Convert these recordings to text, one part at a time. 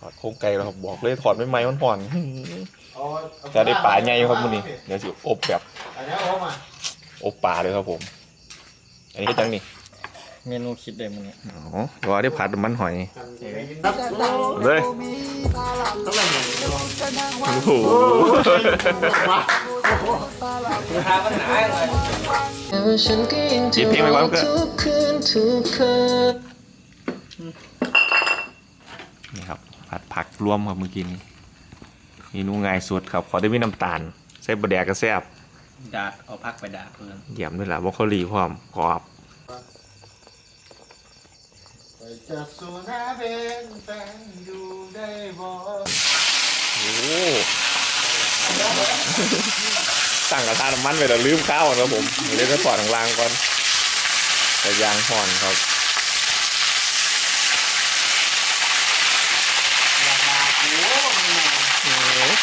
ถอดโครงไก่แล้วครับบอกเลยถอดไม่ไหมมันห่อนเอาเอาจะได้ป่าใหญ่ครับมื้อนี้เดี๋ยวสิอบแบบอันนี้เอามาอบป่าเลยครับผม อันนี้ก็จังนี่เมนูคิดเลยมันนี้อ๋อรอได้ผัดมันหอยครับเลยโอ้โหจีบเพลงไปก่อนเพื่อนทุกคืนทุกคืน นี่ครับ ผัดผัก รวมครับเมื่อกี้นี้เมนูง่ายสุดครับขอได้มีน้ำตาลใส่บะแดกกระแซบดาดเอาพักไปดาดเพื่อนเยี่ยมด้วยล่ะบรอกโคลีพร้อมกรอบไปจับสุนาเป็นแฟนอยู่ได้บ่โอ้สั่งกระทะน้ำมันไปแล้วลืมข้าวครับผมเล่นไปปอดทางล่างก่อนแต่ยางห่อนครับ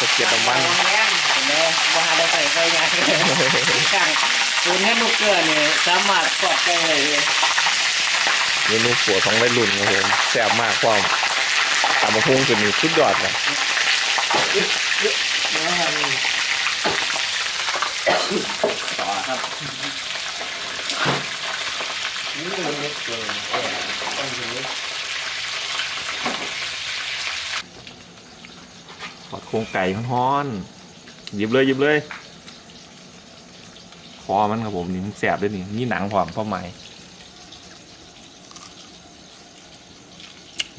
อ้ตะเกียบน้ำมันเห็นไหมว่าได้ใส่ไฟงานกลางปืนให้ลูกเกลือเนี่ยสามารถกอดไก่เลยเมนูปัวของวัยรุ่นครับผมแซ่บมากความตำมะพุงจะมีสุดยอดเลยต่อครับทอด โครงไก่ฮ้อนๆหยิบเลยหยิบเลยคอมันครับผมนี่มันแสบด้วยนี่นี่หนังพร้อมเพราะไหม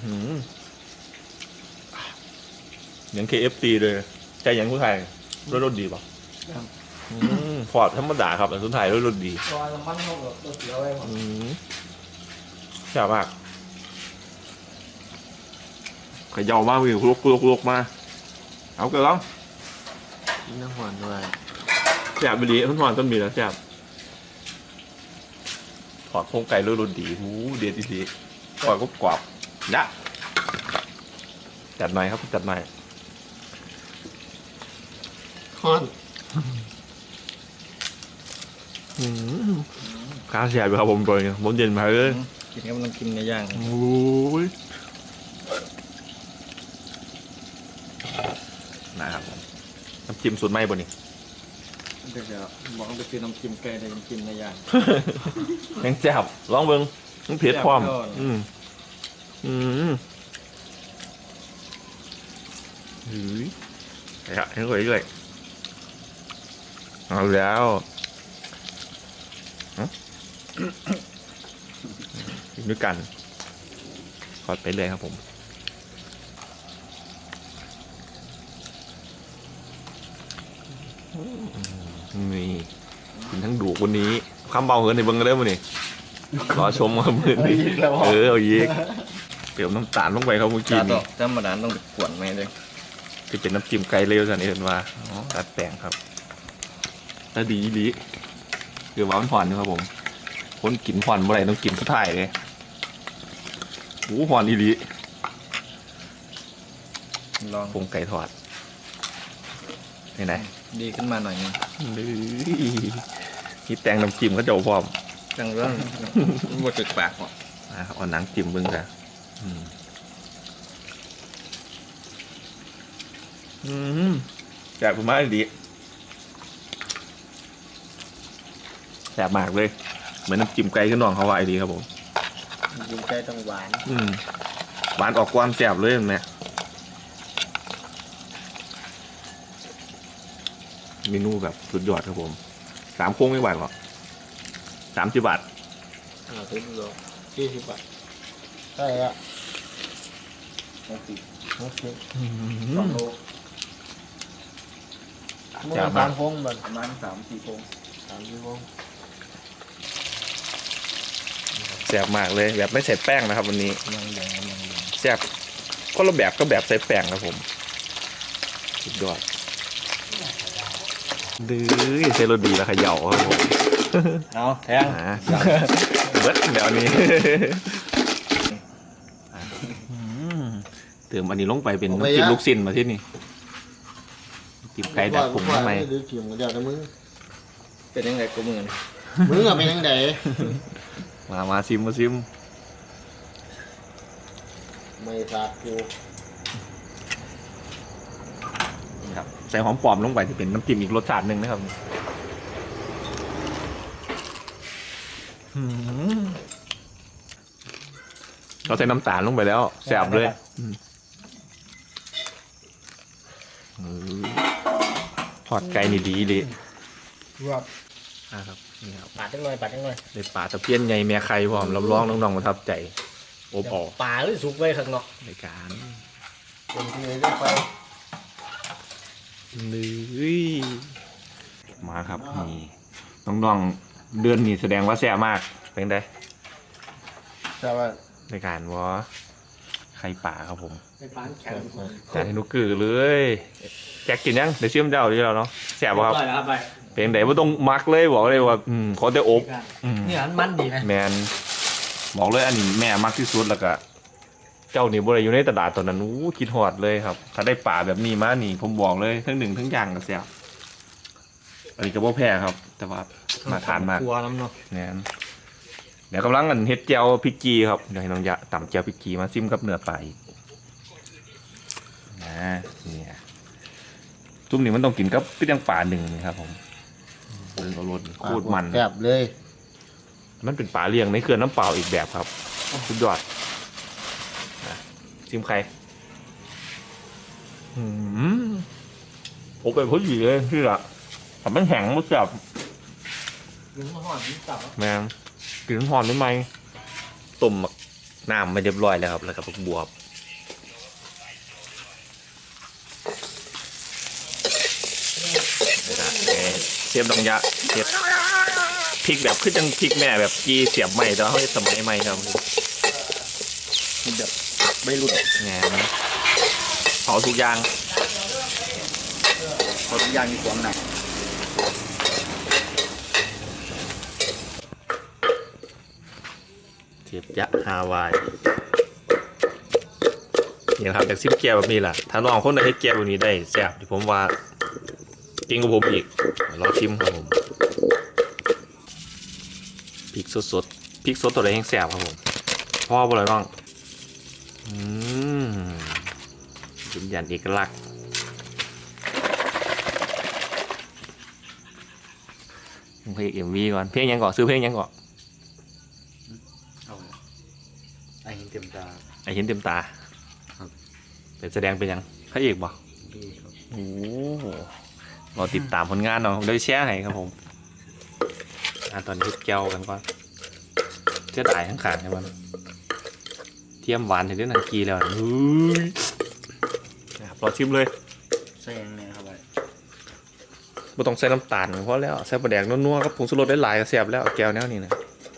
หืมเหมือน KFC เลยใจยังผู้ไทยรสรสดีป่ะอืมฟอร์ดธรรมดาครับแต่สุดท้ายรสรสดีรอยน้ำมันเขาแบบตัวเสียวไว้หมดอืมแซ่บมากเขย่ามากวิวลุกลุกลุกมา เอาเกลือลองกินน้ำหวานด้วยแซ่บไปดีมันหวานต้นมีแล้วแซ่บถอดโครงไก่รุ่นดีหูเด็ดอีหลีกรอบก็กรอบยะจัดหน่อยครับจัดหน่อยฮอนอืมข้าวแซ่บอยู่ครับผมตัวนี้ผมเย็นมาเลยกินก็มันกินในย่างโอ้ยนะครับผมน้ำ จิ้มสูตรไหมบนนี้เดี๋ยวบอกไปซื้อน้ำจิ้มไก่ได้น้ำจิ้มในย่าง ยังแซ่บลองเบิ้งมันเผ็ดพร้อม แซ่บยอด อืมอืมเฮ้ยเฮ้ยเฮ้ยเลยเอาแล้วฮะ กินด้วยกันขอดไปเลยครับผม นี่กินทั้งดูกวันนี้คำเบาเหินในเบิ้งกันเด้อมื้อนี้รอชมครับมื้อนี้เออเอาอีกเติมน้ำตาลลงไปครับเมื่อกี้จานต่นี้อธรรมดาต้องขวนไหมเลยจะเป็นน้ำจิ้มไก่เร็วสันเอ็นว่าตัดแต่งครับถ้าดีดีคือว่ามันผ่อนอยู่ครับผมคนกินผ่อนเมื่อไหร่ต้องกินสุดท้ายเลยโอ้ผ่อนอีหลีลองปรุงไก่ทอดไหนไหน ดีขึ้นมาหน่อยนึงนี่แต่งน้ำจิ้มก็จะเอาพร้อมจังเรื่องหมดจุดปากหรออะเอาหนังจิ้มเบิ่งจ้ะอืมอืมแซ่บมากดีแซ่บมากเลย เหมือนน้ำจิ้มไก่ขึ้นน้องเขาว่าไอดีครับผมกินไก่ต้องหวาน อืมหวานออกความแซ่บเลยเห็นไหม เมนูแบบสุดยอดครับผม สามโค้งไม่ไหวหรอกสามสิบบาทอ่าซื้อโลยี่สิบบาทใช่อะหกสิบโอเคสองโลมือสามฟงแบบประมาณสามสี่โลสามสี่ฟงแซ่บมากเลยแบบไม่ใส่แป้งนะครับ วันนี้ยังยังยังยังแซ่บคนละแบบก็แบบใส่แป้งครับผมสุดยอด ดื้อเซโรดีแล้วเขย่าครับผมเอาแทงอ่าเบิดเดี๋ยวอันนี้อะอืมเติมอันนี้ลงไปเป็นน้ำจิ้มลูกชิ้นมาที่นี่จิ้มไก่ดักผงทำไมดื้อเกี่ยวกับเดียวนะมึงเป็นยังไงกูมือมึงอะเป็นยังไงมามาซิมมาซิมไม่สาดกู ใส่หอมปลอมลงไปจะเป็นน้ำจิ้มอีกรสชาติหนึ่งนะครับอืมเราใส่น้ำตาลลงไปแล้วแซ่บเลยอืมอืมทอดไก่นี่ดีเลยรวบนะครับนี่ครับปาดจังหน่อยปาดจังหน่อยในป่าตะเพียนใหญ่แม่ไข่พร้อมรับรองน้องๆประทับใจโอบออกปลาหรือสุกไว้ข้างนอกในการเป็นที่ไหนได้ไป นี่มาครับนี่น้องๆเดือนนี้แสดงว่าแซ่บมากเป็นไงแต่ว่าในการว่าไข่ป่าครับผมไปปานแข็งจานให้นุกกือเลยแจ็คกินยังเดี๋ยวเชื่อมเจ้าดีแล้วเนาะแซ่บป่ะครับอร่อยแล้วครับไปเป็นไงว่าต้องมักเลยบอกเลยว่าอืมขอแต่อบอืมเนี่ยมันดีไหมแมนบอกเลยอันนี้แม่มักที่สุดแล้วก็ เจ้านี่บริอยู่ในตลาดตอนนั้นอู้คิดหอดเลยครับ ถ้าได้ป่าแบบนี้มานี่ผมบอกเลยทั้งหนึ่งทั้งอย่างก็แซ่บอันนี้ก็บ่แพ้ครับ แต่ว่ามาทานมากกลัวน้ำเนาะแน่นเดี๋ยวกำลังกันเฮ็ดเจียวพริกจีครับเดี๋ยวให้น้องยะต่ำเจียวพริกจีมาซิมกับเนื้อปลาอีกนะเนี่ยจุ่มนี่มันต้องกินกับพี่ยังป่าหนึ่งนี่ครับ ผมเบิ่งเอารสโคตรมันแซ่บเลย มันเป็นปลาเลี้ยงในเขื่อนน้ำเปล่าอีกแบบครับสุดยอดนะ ชิมใครอืมผมเป็นผู้หญิงเลยที่ละทำมันแข็งมันแสบกินข้าวหอมกินตับแมงกลิ่นหอมได้ไหมต้มน้ำไม่เรียบร้อยแล้วครับ แล้วก็บวบนี่นะเอ่อเชฟดองยะเชฟพริกแบบคือจังพริกแม่แบบกีเสียบใหม่แต่ว่าเขาเฮ็ดสมัยใหม่ครับมันแบบ ไม่หลุดงานเผาทุกอย่างเขาทุกอย่างมีความหนักเทียบยะฮาวายนี่นะครับจากซิมเกียร์แบบนี้ล่ะถ้าน้องคนไหนให้เกียร์แบบนี้ได้แซ่บที่ผมว่าเก่งกว่าผมอีกลองชิมครับผมพริกสดๆพริกสดตัวไหนแห้งแซ่บครับผมพ่อบ่เลยน้องอืม ยืนยันเอกลักษณ์เพลงเอ็มวีก่อน เพลงยังก่อนซื้อเพลงยังก่อนเอาไอ้เห็นเต็มตา ไอเห็นเต็มตา ครับเป็นแสดงเป็นยังพระเอกบ่ดีครับโอ้โหรอติดตามผลงานเนาะเดี๋ยวแชร์ให้ครับผมอะตอนนี้แก้วกันก่อนเสียดายทั้งขางใช่มัน เทียมหวานถึงได้หนังกีแล้วนะเฮ้ยนะครับรอชิมเลยแซงเนี่ยครับไปไม่ต้องใส่น้ำตาลเพราะแล้วใส่ปลาแดกนัวๆกับผงชูรสได้หลายๆก็แซ่บแล้วเอาแก้วแนวนี้นะ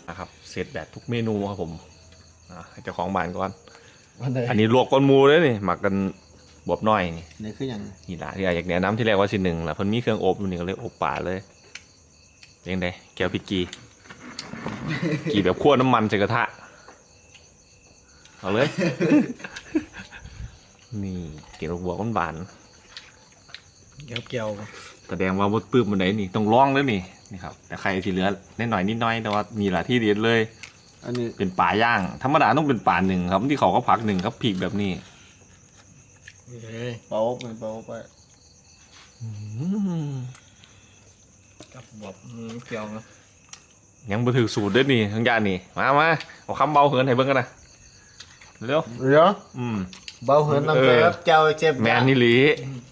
นะครับเสร็จแบบทุกเมนูครับผมอะให้เจ้าของบ้านก่อน วันไหนอันนี้ลวกก้อนหมูเลยนี่หมักกันบวบน้อยนี่นี่คืออย่างนี่ละที่อยากแนะนำที่แรกว่าสิหนึ่งละเพิ่นมีเครื่องอบอยู่นี่ก็เลยอบป่าเลยเลี้ยงได้แก้วพริกกี กีแบบคั่วน้ำมันใส่กระทะ เอาเลย นี่กินลูกบัวก้นบานเกี่ยวเกี่ยวแสดงว่าบดปื้มมันไหนนี่ต้องลองเลยนี่นี่ครับ แต่ใครที่เหลือนิดหน่อยนิดน้อยแต่ว่านี่แหละที่เด็ดเลย อันนี้เป็นป่าย่าง ธรรมดาต้องเป็นป่าหนึ่งครับที่เขาก็พักหนึ่งครับพริกแบบนี้เฮ้ยเป่าไปเป่าไปอืมกับบวบอืมเกี่ยวนะยังบ่ถือสูตรเด้วยนี่ทั้งยานนี่ มามาเอาคำเบาเหินให้เบิ่งกันนะ เร็วเดี๋ยวอืม เบาเหินน้ำใจเออครับเจ้าเจ็บแมนนี่หลี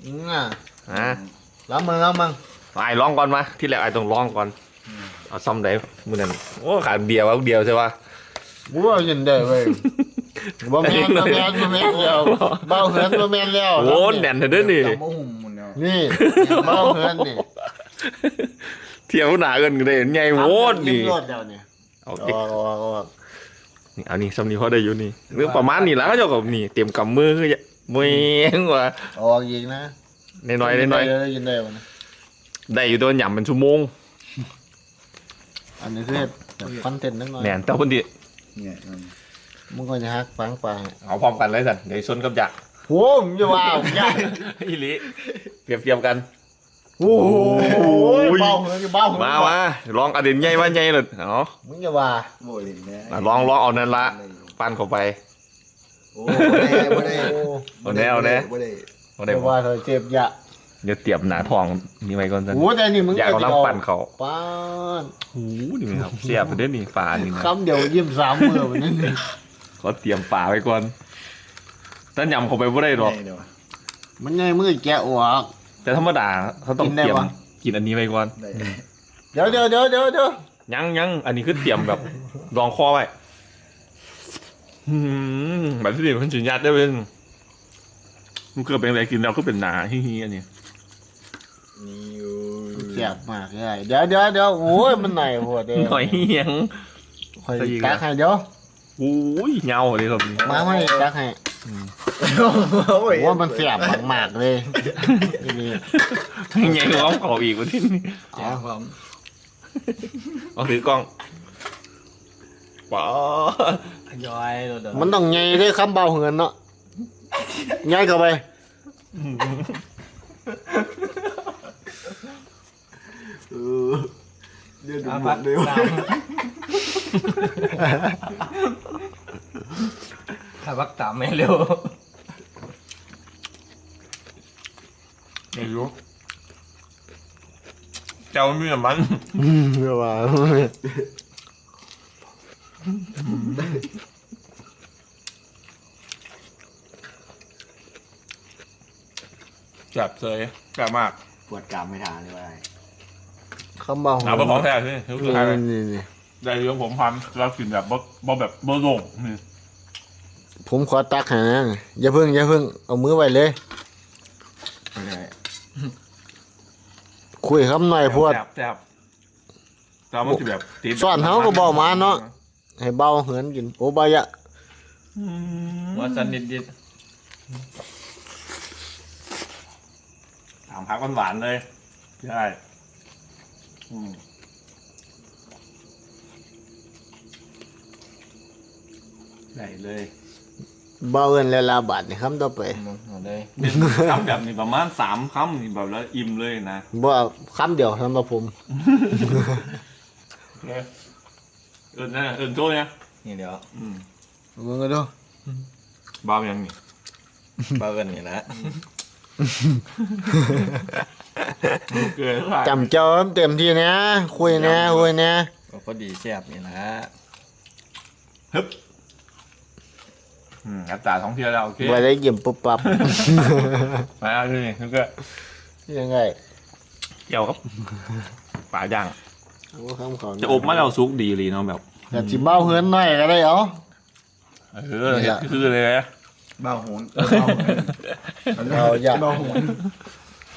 อืมอะนะแล้วมึงแล้วมึงไอ้ลองก่อนมา ที่แรกไอ้ต้องลองก่อน เอาซ่อมได้มือนั้นโอ้ขาดเบียร์ว่าเดียวใช่ปะบัวยินได้เว้ยบ่แม่นบ่แม่นบ่แม่นแล้วเบาเหินบ่แม่นแล้วโอ้แน่นเถอะเด้อนี่จำบ่หุ่มหมดแล้วนี่เบาเหินนี่เที่ยวหนาเกินกันเลยใหญ่โวดนี่ยิ้มรถแล้วเนี่ยเอาอเก็บอกออกออก นี่เอานี่ซ้ำนี่พอได้อยู่นี่เรื่องประมาณนี้แล้วเจ้ากับนี่เตรียมกำมือคือจะมวยว่าออกอีกนะในน้อยในน้อยได้ยินได้บ่นะได้อยู่ตัวหย่ำเป็นชั่วโมง อันนี้คือแบบคอนเทนต์นิดหน่อยแน่นแต่คนดีเนี่ยมึงก็จะฮักฟังไปเอาพร้อมกันเลยสันเดี๋ยวชนกับยักษ์โอ้มึงจะว่าอย่าอีหลีเปรียบเทียบกัน โอ้โหโอ้ยเบาเหินจะเบาเหินมามาลองอดีตใหญ่ว่าใหญ่เลยเอามึงจะว่าโมลินนะอะลองลองเอานั่นละปั้นเข้าไปโอ้บ่ได้บ่ได้โอ้เอาแน่เอาแน่บ่ได้เอาได้จะบ่ว่าเธอเจ็บยะเดี๋ยวเตรียมหนาทองนี่ไว้ก่อนสันโอ้แต่นี่มึงอยากเอาน้ำปั่นเขาป้านโอ้โหนี่ไหมครับเสียบไปเด้อนี่ฝานี่นะคำเดียวยิ้มสามมือวันนี้นี่เขาเตรียมฝาไว้ก่อนถ้ายำเข้าไปไม่ได้หรอกเดี๋ยวมันไงมือแกะออก แต่ธรรมดาเขาต้องกินได้เตรียมวะ กินอันนี้ไว้ก่อนได้เดี๋ยวเดี๋ยวเดี๋ยวเดี๋ยวเดี๋ยวยังยังอันนี้คือเตรียมแบบ รองคอไว้อืมแบบที่เด็กมันจุนยัดได้เป็นมันคือเป็นอะไรกินแล้วก็เป็นหนาฮิฮิอันนี้นี่อยู่แซ่บมากเลยเดี๋ยวเดี๋ยวเดี๋ยวโอ้ยมันไหนหัวเด้หน่อยยังคอยตักให้เดี๋ยวโอ้ยเงาเลยครับมาไม่ตักให้ โอ้ยว่ามันแซ่บมากๆเลยนี่ยังไงร้องขออีกวันที่นี่แจ้งความเอาถือกล้องป๋อย้อยโดดมันต้องไงได้คำเบาเหินเนาะไงเข้าไปเออเดี๋ยวดูอาหมพัดดเลยตามถ้าพักตามไม่เร็วไม่รู้เจ้ามีแต่มันอืมเดี๋ยวว่าจับเซยจับมากปวดกรามไม่ทานเลยว่าคำเบาเหินเอาไปของแท้สิทุกนี่ทางนี่นี่ ได้เรื่องผมพันเรากินแบบบ่บ่แบบบ่ลงนี่ ผมขอตักให้นะอย่าเพิ่งอย่าเพิ่งเอามือไว้เลยเลยคุยคำหน่อยพวด แซ่บแซ่บเรามันจะแบบติดซ่อนเฮาก็บอกมาเนาะ ให้เบาเหินกิน โอบายะอืมว่าสันนิดดิดถามพักหวานๆเลยใช่อืมได้เลย เบาเอินแล้วลาบาทนี่คำต่อไปเอาเลยเป็นคำแบบนี้ประมาณสามคำนี่แบบแล้วอิ่มเลยนะบ่คำเดียวสำหรับผมเอินนะเอินโจ้เนี่ยนี่เดี๋ยวอืมมึงก็ดูบ้ายังนี่เบากันนี่นะเกลือจำเจ้าเต็มที่นะ คุยนะคุยนะก็พอดีแซ่บนี่นะฮึบ อืมอัตราท่องเที่ยวแล้วโอเคบ่ได้ยิ้มปุ๊บปั๊บ มาเอาเลยนี่ก็ยังไงเกี่ยวกับปลาย่าง โอ้คำเขาจะอบมาแล้วซุกดีเลยเนาะแบบก็สิเบาเหินหน่อยก็ได้เหรอ เออเห็ดคือเลยนะเบาโหนเอาอย่า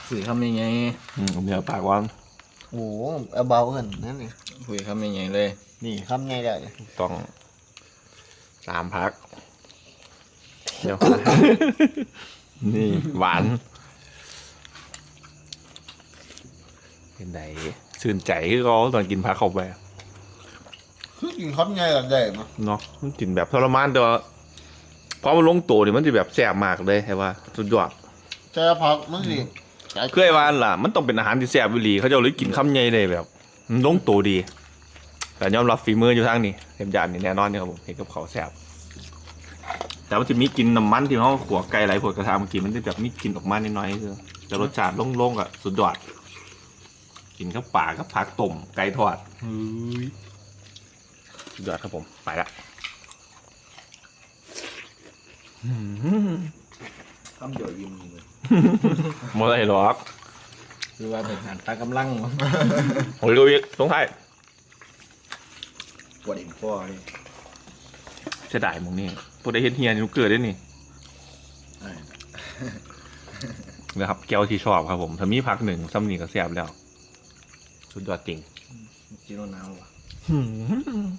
คุยคำยังไงอืมผมเดี๋ยวปากวันโอ้เอาเบาเหินนั่นนี่คุยคำยังไงเลย นี่คำไงได้ต้องสามพัก เดี๋ยว นี่หวาน เป็นไงชื่นใจคือเขาตอนกินพักเข้าไปคือกินคำไงก็ได้มาเนาะมันกินแบบทรมานแต่ว่าพอมันลงตัวนี่มันจะแบบแสบมากเลยใช่ป่ะสุดยอดแต่ผักมันสิเคยว่าล่ะ มันต้องเป็นอาหารที่แสบวิลีเขาจะเลยกินคำใหญ่เลยแบบมันลงตัวดี แต่ยอมรับฝีมืออยู่ทางนี้เต็มจานนี่แน่นอนเนี่ยครับผมเห็นกับเขาวแสบ แต่มันจะมีกลินน้ำมันที่เขาขัวไก่ไหลผดกระทาเมื่อกี้มันจะแบบมีกลินออกมานิดหน้อยคือแต่รสชาติโล่งๆอะสุดยอดกินข้าวป่ากับผักต้มไก่ทอดสุดยอดครับผมไปละคำเดียวยิ้มเลยหมดเลยหรอกคือว่าเป็นหันตากำลังโอ้ยดูอีกตรงท้ายปวดอิ่มพ่อนี่เสียดายหมองนี่พวกได้เห็นเฮียนี่มันเกิดได้นี่เอ้ยนะครับแก้วที่ชอบครับผมถ้ามีพักหนึ่งซ้ำนี่ก็แซ่บแล้ว สุดยอดจริงกินแล้วหนาวว่ะ